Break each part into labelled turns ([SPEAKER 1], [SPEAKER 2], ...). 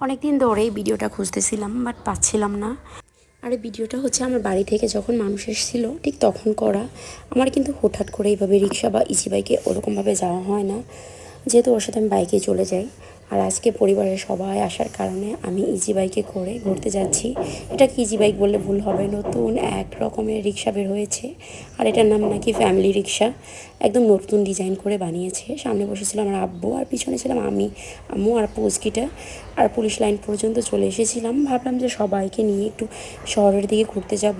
[SPEAKER 1] অনেক দিন ধরেই ভিডিওটা খুঁজতেছিলাম বাট পাচ্ছিলাম না। আর ভিডিওটা হচ্ছে আমার বাড়ি থেকে যখন মানুষ এসেছিল, ঠিক তখন করা। আমার কিন্তু হঠাৎ করে এইভাবে রিক্সা বা ইজি বাইকে ওরকমভাবে যাওয়া হয় না। যেহেতু ওর সাথে আমি বাইকে চলে যাই। আর আজকে পরিবারের সবাই আসার কারণে আমি ইজি বাইকে করে ঘুরতে যাচ্ছি। এটাকে ইজি বাইক বললে ভুল হবে? নতুন এক রকমের রিক্সা বের হয়েছে। আর এটার নাম নাকি ফ্যামিলি রিক্সা। একদম নতুন ডিজাইন করে বানিয়েছে। সামনে বসেছিল আমার আব্বু আর পিছনে ছিলাম আমি, আম্মু আর পুস্কিটা আর পুলিশ লাইন পর্যন্ত চলে এসেছিলাম। ভাবলাম যে সবাইকে নিয়ে একটু শহরের দিকে ঘুরতে যাব।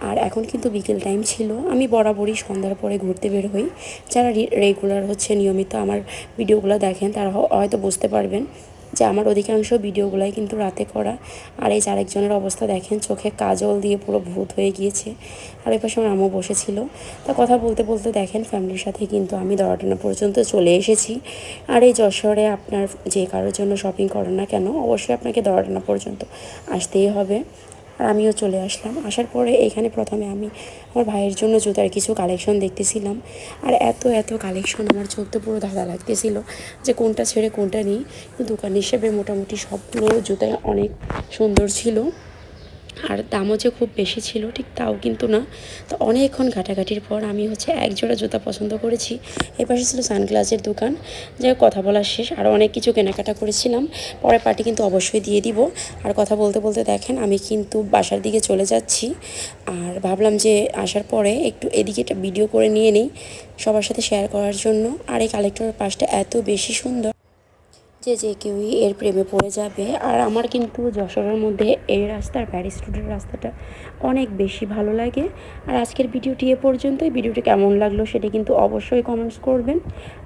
[SPEAKER 1] আর এখন কিন্তু বিকেল টাইম ছিল। আমি বরাবরই সন্ধ্যার পরে ঘুরতে বের হই। যারা রেগুলার হচ্ছে, নিয়মিত আমার ভিডিওগুলো দেখেন, তারা হয়তো বুঝতে পারবেন যে আমার অধিকাংশ ভিডিওগুলাই কিন্তু রাতে করা। আর এই যে আরেকজনের অবস্থা দেখেন, চোখে কাজল দিয়ে পুরো ভূত হয়ে গিয়েছে। আর ওই পাশে আমার বসেছিল। তা কথা বলতে বলতে দেখেন ফ্যামিলির সাথে কিন্তু আমি দরাটানা পর্যন্ত চলে এসেছি। আর এই যশোরে আপনার যে কারোর জন্য শপিং করেন না কেন, অবশ্যই আপনাকে দরাটানা পর্যন্ত আসতেই হবে। আর আমিও চলে আসলাম। আসার পরে এখানে প্রথমে আমি আমার ভাইয়ের জন্য জুতার কিছু কালেকশন দেখতেছিলাম। আর এত এত কালেকশন আমার চোখ তো পুরো ধাঁধা লাগতেছিল যে কোনটা ছেড়ে কোনটা নিই। দোকান হিসেবে মোটামুটি সবগুলো জুতাই অনেক সুন্দর ছিল। আর দামও যে খুব বেশি ছিল, ঠিক তাও কিন্তু না। তো অনেকক্ষণ ঘাটাঘাটির পর আমি হচ্ছে এক জোড়া জুতা পছন্দ করেছি। এ পাশে ছিল সানগ্লাসের দোকান। হোক, কথা বলার শেষ। আরও অনেক কিছু কেনাকাটা করেছিলাম। পরে পার্টি কিন্তু অবশ্যই দিয়ে দিব। আর কথা বলতে বলতে দেখেন, আমি কিন্তু বাসার দিকে চলে যাচ্ছি। আর ভাবলাম যে আসার পরে একটু এদিকে একটা ভিডিও করে নিয়ে নিই, সবার সাথে শেয়ার করার জন্য। আর এই কালেক্টরের পাশটা এত বেশি সুন্দর। যে যে কেউই এর প্রেমে পড়ে যাবে। আর আমার কিন্তু যশোরের মধ্যে এই রাস্তার প্যারিস রোডের রাস্তাটা অনেক বেশি ভালো লাগে। আর আজকের ভিডিওটি এ পর্যন্তই। ভিডিওটি কেমন লাগল সেটা কিন্তু অবশ্যই কমেন্টস করবেন।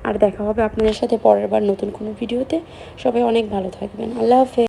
[SPEAKER 1] আর দেখা হবে আপনাদের সাথে পরের বার নতুন কোনো ভিডিওতে। সবাই অনেক ভালো থাকবেন। আল্লাহ হাফেজ।